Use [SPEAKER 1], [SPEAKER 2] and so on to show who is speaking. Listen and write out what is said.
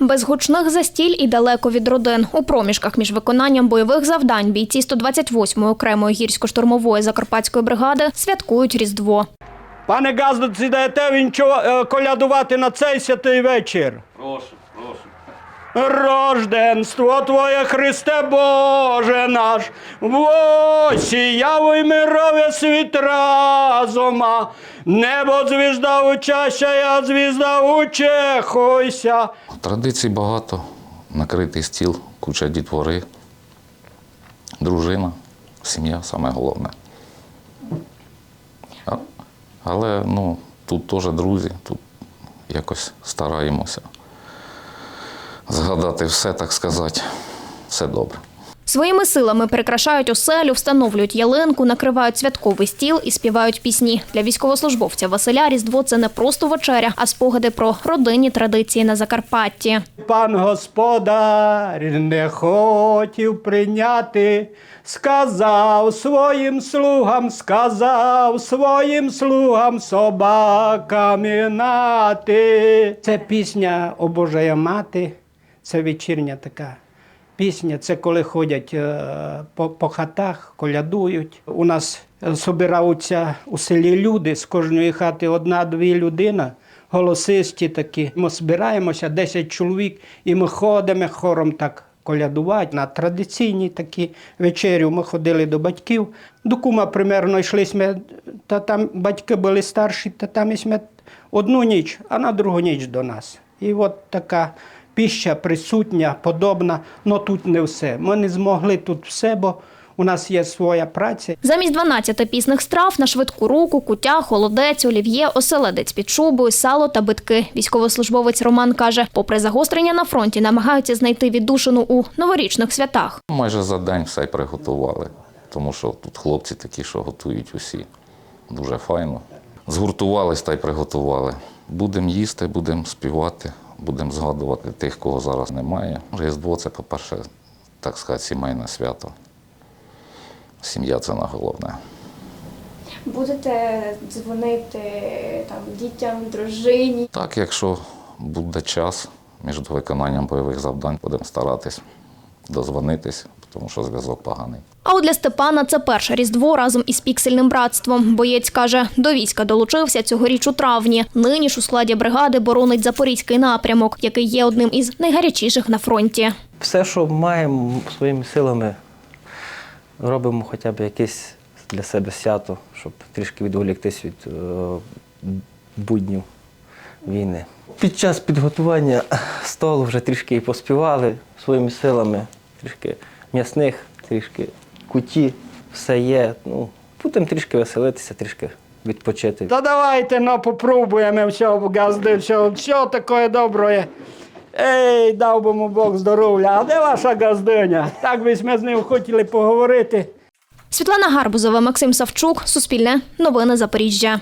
[SPEAKER 1] Без гучних застіль і далеко від родин. У проміжках між виконанням бойових завдань бійці 128-ї окремої гірсько-штурмової закарпатської бригади святкують Різдво.
[SPEAKER 2] Пане Газдо, сідаєте даєте він е, колядувати на цей святий вечір?
[SPEAKER 3] Прошу, прошу.
[SPEAKER 2] Рожденство Твоє, Христе Боже наш, восіяв мирове світ разума, небо звізда учаща, я звізда учехойся.
[SPEAKER 4] Традицій багато. Накритий стіл, куча дітвори, дружина, сім'я саме головне. Але ну, тут теж друзі, тут якось стараємося згадати все, так сказати, все добре.
[SPEAKER 1] Своїми силами прикрашають оселю, встановлюють ялинку, накривають святковий стіл і співають пісні. Для військовослужбовця Василя Різдво це не просто вечеря, а спогади про родинні традиції на Закарпатті.
[SPEAKER 2] Пан господар не хотів прийняти, сказав своїм слугам, сказав своїм слугам собаками нати. Це пісня «О Божая мати, це вечірня така. Пісня це коли ходять е, по, по хатах, колядують. У нас собираються у селі люди, з кожної хати одна-дві людина, голосисті такі. Ми збираємося 10 чоловік, і ми ходимо хором так колядувати. На традиційні такі вечерю ми ходили до батьків. До кума примерно йшли ми, та там батьки були старші, та там ми одну ніч, а на другу ніч до нас. І от така піща присутня, подобна, але тут не все. Ми не змогли тут все, бо у нас є своя праця.
[SPEAKER 1] Замість 12 пісних страв на швидку руку, кутя, холодець, олів'є, оселедець під шубою, сало та битки. Військовослужбовець Роман каже, попри загострення на фронті, намагаються знайти віддушину у новорічних святах.
[SPEAKER 4] Майже за день все приготували, тому що тут хлопці такі, що готують усі дуже файно. Згуртувались та й приготували. Будемо їсти, будемо співати, будемо згадувати тих, кого зараз немає. Різдво це, по-перше, так сказати, сімейне свято. Сім'я це на головне.
[SPEAKER 5] Будете дзвонити там дітям, дружині.
[SPEAKER 4] Так, якщо буде час між виконанням бойових завдань, будемо старатись дозвонитись, тому що зв'язок поганий.
[SPEAKER 1] А от для Степана це перше різдво разом із піксельним братством. Боєць каже, до війська долучився цьогоріч у травні. Нині ж у складі бригади боронить запорізький напрямок, який є одним із найгарячіших на фронті.
[SPEAKER 6] Все, що маємо своїми силами, робимо хоча б якесь для себе свято, щоб трішки відволіктись від е, буднів війни. Під час підготування столу вже трішки і поспівали своїми силами, трішки м'ясних, трішки куті, все є. Ну, будемо трішки веселитися, трішки відпочити.
[SPEAKER 2] Та давайте ну, попробуємо все, газди, все, все таке добре. Ей, дав би му Бог здоров'я. А де ваша газдиня? Так би ми з ним хотіли поговорити.
[SPEAKER 1] Світлана Гарбузова, Максим Савчук, Суспільне, Новини Запоріжжя.